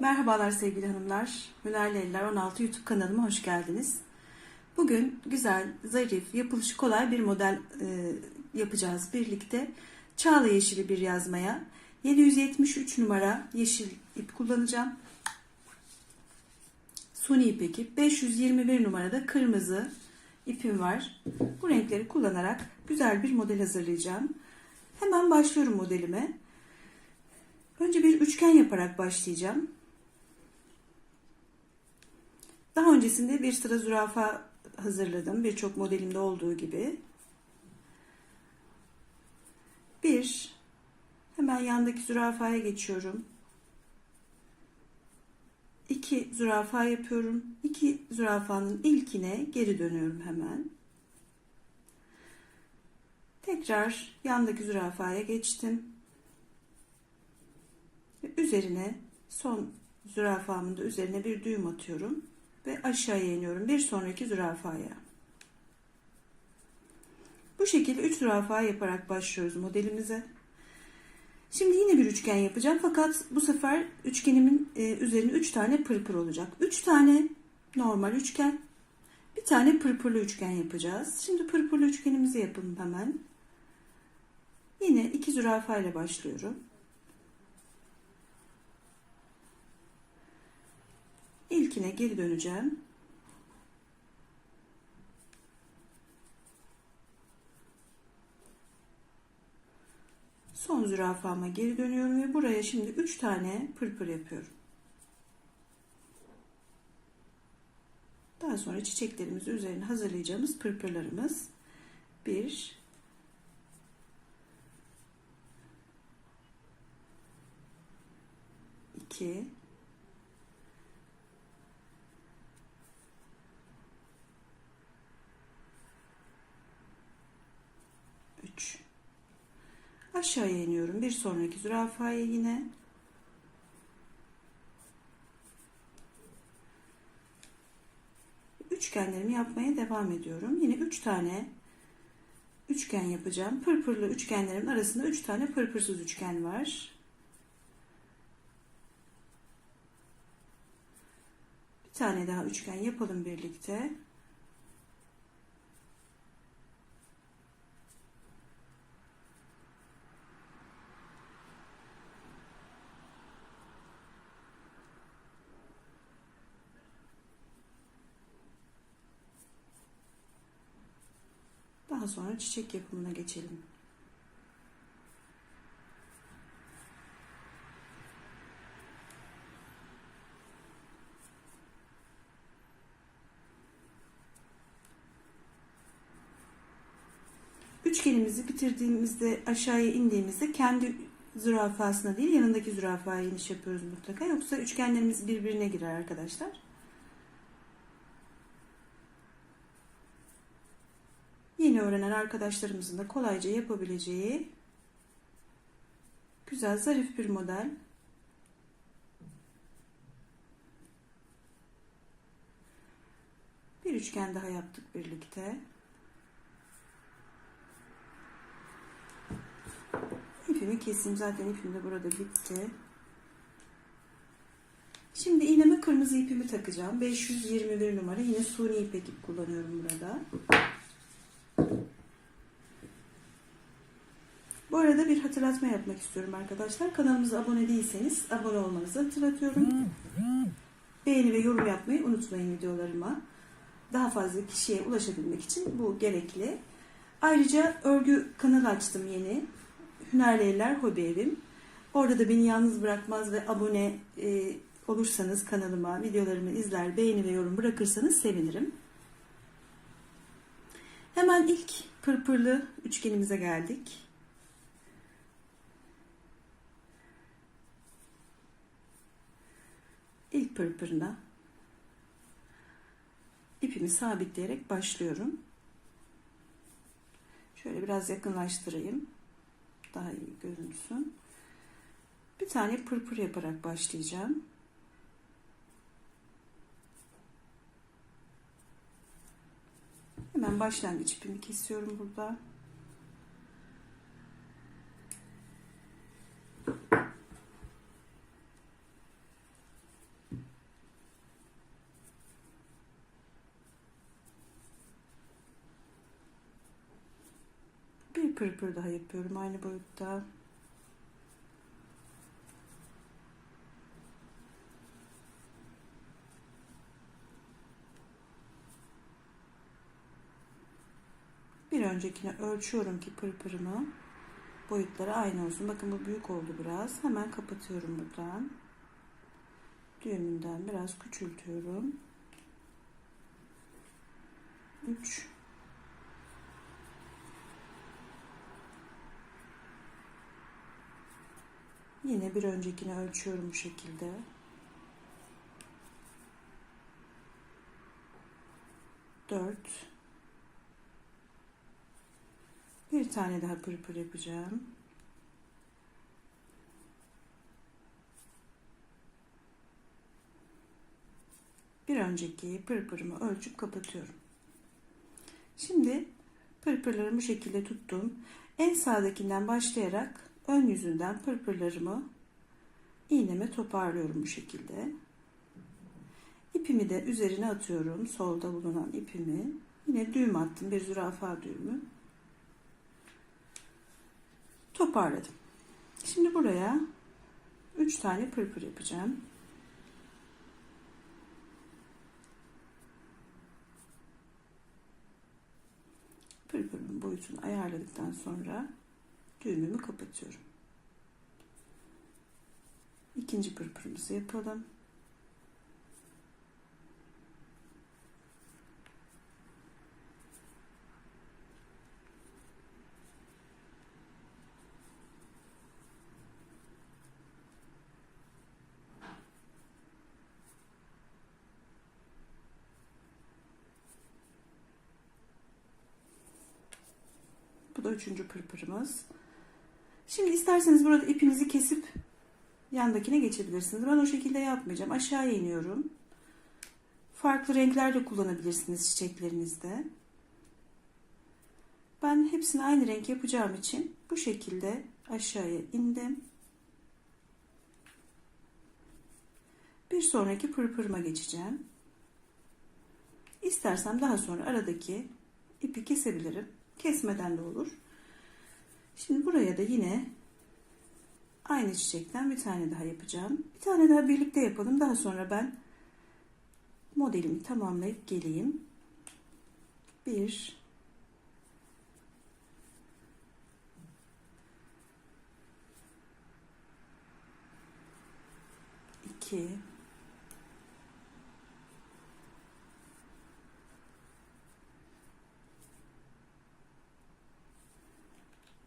Merhabalar sevgili hanımlar. Hünerli Eller 16 YouTube kanalıma hoş geldiniz. Bugün güzel, zarif, yapılışı kolay bir model e, yapacağız birlikte. Çağla yeşili bir yazmaya 773 numara yeşil ip kullanacağım. Suni ip ip 521 numarada kırmızı ipim var. Bu renkleri kullanarak güzel bir model hazırlayacağım. Hemen başlıyorum modelime. Önce bir üçgen yaparak başlayacağım. Daha öncesinde bir sıra zürafa hazırladım. Birçok modelimde olduğu gibi. Bir, hemen yandaki zürafaya geçiyorum. İki zürafa yapıyorum. İki zürafanın ilkine geri dönüyorum hemen. Tekrar yandaki zürafaya geçtim. Üzerine son zürafamın da üzerine bir düğüm atıyorum ve aşağıya iniyorum bir sonraki zürafaya. Bu şekilde 3 zürafa yaparak başlıyoruz modelimize. Şimdi yine bir üçgen yapacağım fakat bu sefer üçgenimin e, üzerine 3 tane pırpır olacak. 3 tane normal üçgen, bir tane pırpırlı üçgen yapacağız. Şimdi pırpırlı üçgenimizi yapalım hemen. Yine iki zürafa ile başlıyorum. İlkine geri döneceğim. Son zürafama geri dönüyorum ve buraya şimdi 3 tane pırpır yapıyorum. Daha sonra çiçeklerimizi üzerine hazırlayacağımız pırpırlarımız 1 2 3 aşağıya iniyorum. Bir sonraki zürafaya yine. Üçgenlerimi yapmaya devam ediyorum. Yine 3 tane üçgen yapacağım. Pırpırlı üçgenlerin arasında 3 tane pırpırsız üçgen var. Bir tane daha üçgen yapalım birlikte Daha sonra çiçek yapımına geçelim. Üçgenimizi bitirdiğimizde aşağıya indiğimizde kendi zürafasına değil yanındaki zürafaya iniş yapıyoruz mutlaka. Yoksa üçgenlerimiz birbirine girer arkadaşlar. Yeni öğrenen arkadaşlarımızın da kolayca yapabileceği güzel zarif bir model. Bir üçgen daha yaptık birlikte. İpimi keseyim. Zaten ipim de burada bitti. Şimdi iğneme kırmızı ipimi takacağım. 521 numara. Yine suni ipek ip kullanıyorum burada. Bu arada bir hatırlatma yapmak istiyorum arkadaşlar. Kanalımıza abone değilseniz abone olmanızı hatırlatıyorum. Beğeni ve yorum yapmayı unutmayın videolarıma. Daha fazla kişiye ulaşabilmek için bu gerekli. Ayrıca örgü kanalı açtım yeni. Hünerli Eller Hobi Evim. Orada da beni yalnız bırakmaz ve abone e, olursanız kanalıma, videolarımı izler, beğeni ve yorum bırakırsanız sevinirim. Hemen ilk pırpırlı üçgenimize geldik. İlk pırpırına ipimi sabitleyerek başlıyorum. Şöyle biraz yakınlaştırayım. Daha iyi görünsün. Bir tane pırpır yaparak başlayacağım. Hemen başlangıç ipimi kesiyorum burada. Bir pırpır daha yapıyorum aynı boyutta. Bir öncekine ölçüyorum ki pırpırımı boyutları aynı olsun. Bakın bu büyük oldu biraz. Hemen kapatıyorum buradan. Düğümünden biraz küçültüyorum. 3 Yine bir öncekini ölçüyorum bu şekilde. Dört. Bir tane daha pırpır yapacağım. Bir önceki pırpırımı ölçüp kapatıyorum. Şimdi pırpırlarımı bu şekilde tuttum. En sağdakinden başlayarak ön yüzünden pırpırlarımı iğneme toparlıyorum bu şekilde. İpimi de üzerine atıyorum. Solda bulunan ipimi. Yine düğüm attım. Bir zürafa düğümü. Toparladım. Şimdi buraya 3 tane pırpır yapacağım. Pırpırın boyutunu ayarladıktan sonra düğümümü kapatıyorum. İkinci pırpırımızı yapalım. Bu da üçüncü pırpırımız. Şimdi isterseniz burada ipinizi kesip yandakine geçebilirsiniz. Ben o şekilde yapmayacağım. Aşağıya iniyorum. Farklı renkler de kullanabilirsiniz çiçeklerinizde. Ben hepsini aynı renk yapacağım için bu şekilde aşağıya indim. Bir sonraki pırpırıma geçeceğim. İstersem daha sonra aradaki ipi kesebilirim. Kesmeden de olur. Şimdi buraya da yine aynı çiçekten bir tane daha yapacağım. Bir tane daha birlikte yapalım. Daha sonra ben modelimi tamamlayıp geleyim. Bir iki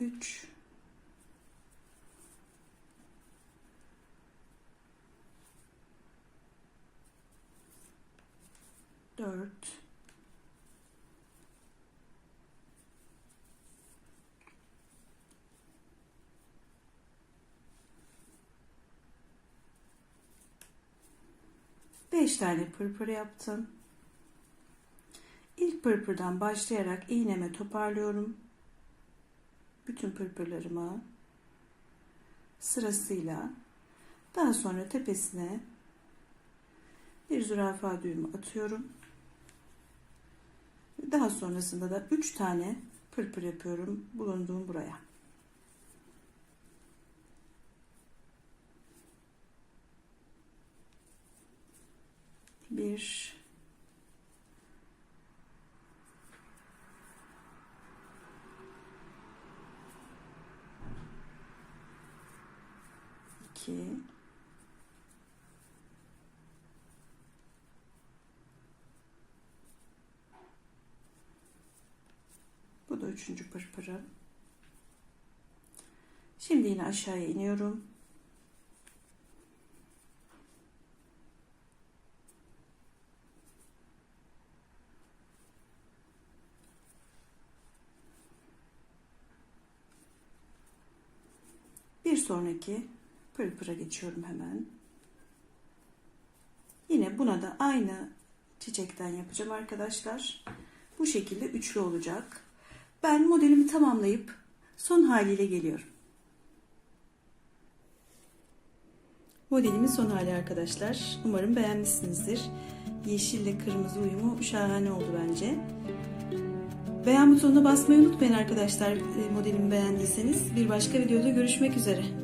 üç. Dört. Beş tane pırpır yaptım. İlk pırpırdan başlayarak iğneme toparlıyorum bütün pırpırlarımı sırasıyla daha sonra tepesine bir zürafa düğümü atıyorum. Daha sonrasında da 3 tane pırpır yapıyorum bulunduğum buraya. Bir 2 Bu da üçüncü pırpırı. Şimdi yine aşağıya iniyorum. Bir sonraki pırpıra geçiyorum hemen. Yine buna da aynı çiçekten yapacağım arkadaşlar. Bu şekilde üçlü olacak. Ben modelimi tamamlayıp son haliyle geliyorum. Modelimin son hali arkadaşlar. Umarım beğenmişsinizdir. Yeşille kırmızı uyumu şahane oldu bence. Beğen butonuna basmayı unutmayın arkadaşlar e, modelimi beğendiyseniz. Bir başka videoda görüşmek üzere.